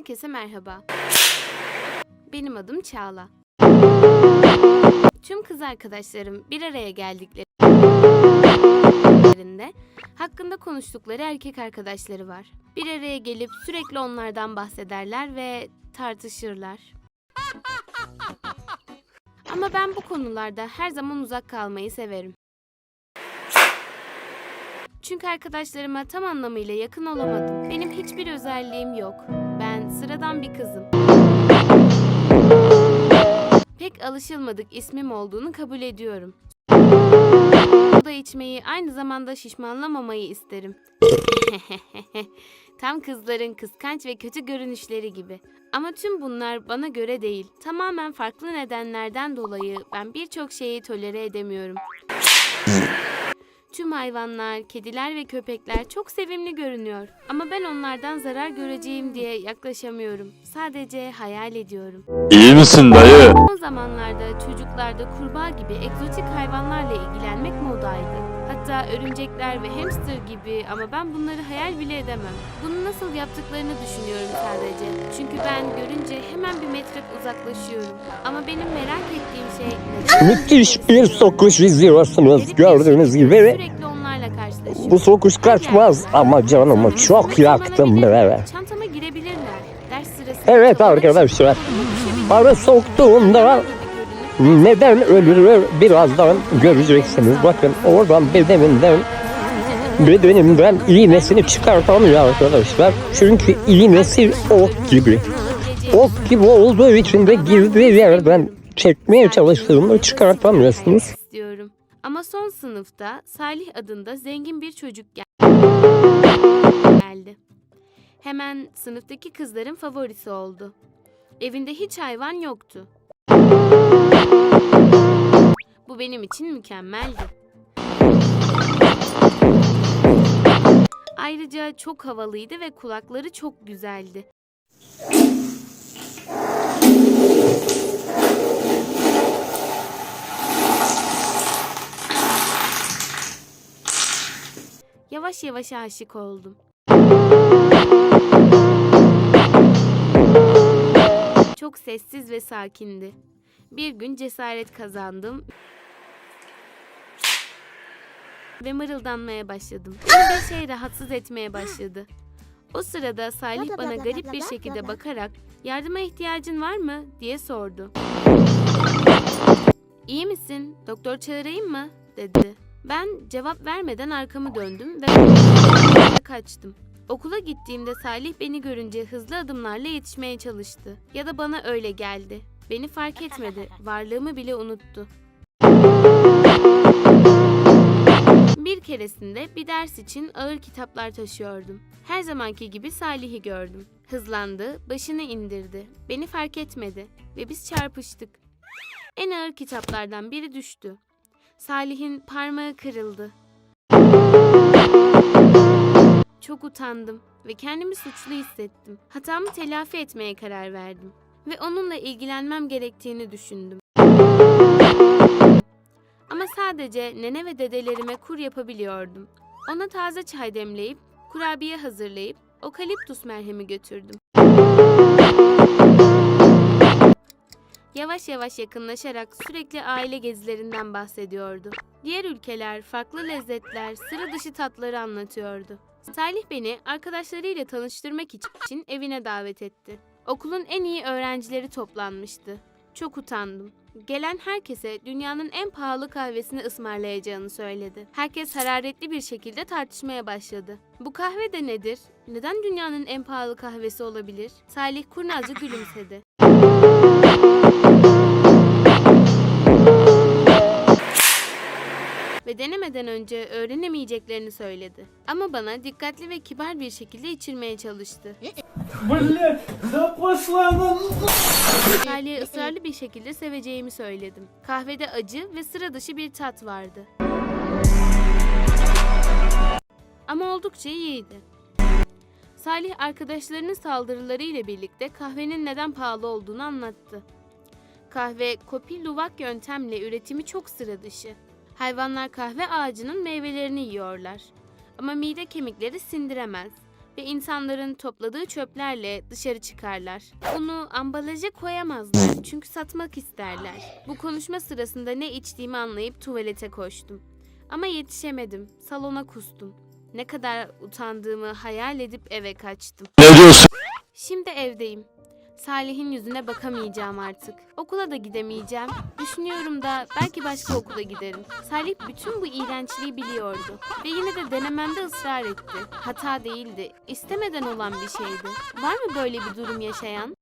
Herkese merhaba. Benim adım Çağla. Tüm kız arkadaşlarım bir araya geldiklerinde hakkında konuştukları erkek arkadaşları var. Bir araya gelip sürekli onlardan bahsederler ve tartışırlar. Ama ben bu konularda her zaman uzak kalmayı severim. Çünkü arkadaşlarıma tam anlamıyla yakın olamadım. Benim hiçbir özelliğim yok. Sıradan bir kızım. Pek alışılmadık ismim olduğunu kabul ediyorum. Soda içmeyi aynı zamanda şişmanlamamayı isterim. Tam kızların kıskanç ve kötü görünüşleri gibi. Ama tüm bunlar bana göre değil. Tamamen farklı nedenlerden dolayı ben birçok şeyi tolere edemiyorum. Tüm hayvanlar, kediler ve köpekler çok sevimli görünüyor. Ama ben onlardan zarar göreceğim diye yaklaşamıyorum. Sadece hayal ediyorum. İyi misin dayı? Son zamanlarda çocuklarda kurbağa gibi egzotik hayvanlarla ilgilenmek modaydı. Hatta örümcekler ve hamster gibi ama ben bunları hayal bile edemem. Bunu nasıl yaptıklarını düşünüyorum sadece. Çünkü ben görünce hemen bir metre uzaklaşıyorum. Ama benim merak ettiğim şey Müthiş bir sokuş izliyorsunuz gördüğünüz gibi. Sürekli onlarla karşılaşıyorum. Bu sokuş kaçmaz ama canımı çok yaktım be. Çantama girebilirler. Ders sırasında Evet arkadaşlar. Para soktuğumda. Neden ölür birazdan göreceksiniz. Bakın oradan bedeninden bedenimden iğnesini çıkartamıyor arkadaşlar. Çünkü iğnesi ok gibi. Ok gibi olduğu için de girdiği yerden çekmeye çalıştığımda çıkartamıyorsunuz. istiyorum. Ama son sınıfta Salih adında zengin bir çocuk gel- geldi. Hemen sınıftaki kızların favorisi oldu. Evinde hiç hayvan yoktu. Bu benim için mükemmeldi. Ayrıca çok havalıydı ve kulakları çok güzeldi. Yavaş yavaş aşık oldum. Çok sessiz ve sakindi. Bir gün cesaret kazandım ve mırıldanmaya başladım. Bir şey rahatsız etmeye başladı. O sırada Salih bana garip bir şekilde bakarak yardıma ihtiyacın var mı diye sordu. İyi misin? Doktor çağırayım mı? dedi. Ben cevap vermeden arkamı döndüm ve kaçtım. Okula gittiğimde Salih beni görünce hızlı adımlarla yetişmeye çalıştı. Ya da bana öyle geldi. Beni fark etmedi. Varlığımı bile unuttu. Bir keresinde bir ders için ağır kitaplar taşıyordum. Her zamanki gibi Salih'i gördüm. Hızlandı, başını indirdi. Beni fark etmedi ve biz çarpıştık. En ağır kitaplardan biri düştü. Salih'in parmağı kırıldı. Çok utandım ve kendimi suçlu hissettim. Hatamı telafi etmeye karar verdim ve onunla ilgilenmem gerektiğini düşündüm. Ama sadece nene ve dedelerime kur yapabiliyordum. Ona taze çay demleyip, kurabiye hazırlayıp okaliptus merhemi götürdüm. Yavaş yavaş yakınlaşarak sürekli aile gezilerinden bahsediyordu. Diğer ülkeler, farklı lezzetler, sıra dışı tatları anlatıyordu. Salih beni arkadaşlarıyla tanıştırmak için evine davet etti. Okulun en iyi öğrencileri toplanmıştı. Çok utandım. Gelen herkese dünyanın en pahalı kahvesini ısmarlayacağını söyledi. Herkes hararetli bir şekilde tartışmaya başladı. Bu kahve de nedir? Neden dünyanın en pahalı kahvesi olabilir? Salih kurnazca gülümsedi. ve denemeden önce öğrenemeyeceklerini söyledi. Ama bana dikkatli ve kibar bir şekilde içirmeye çalıştı. Бля, запасла она. Salih'e ısrarlı bir şekilde seveceğimi söyledim. Kahvede acı ve sıra dışı bir tat vardı. Ama oldukça iyiydi. Salih arkadaşlarının saldırıları ile birlikte kahvenin neden pahalı olduğunu anlattı. Kahve kopil luvak yöntemle üretimi çok sıra dışı. Hayvanlar kahve ağacının meyvelerini yiyorlar. Ama mide kemikleri sindiremez ve insanların topladığı çöplerle dışarı çıkarlar. Bunu ambalaja koyamazlar çünkü satmak isterler. Bu konuşma sırasında ne içtiğimi anlayıp tuvalete koştum. Ama yetişemedim. Salona kustum. Ne kadar utandığımı hayal edip eve kaçtım. Ne diyorsun? Şimdi evdeyim. Salih'in yüzüne bakamayacağım artık. Okula da gidemeyeceğim. Düşünüyorum da belki başka okula giderim. Salih bütün bu iğrençliği biliyordu. Ve yine de denememde ısrar etti. Hata değildi. istemeden olan bir şeydi. Var mı böyle bir durum yaşayan?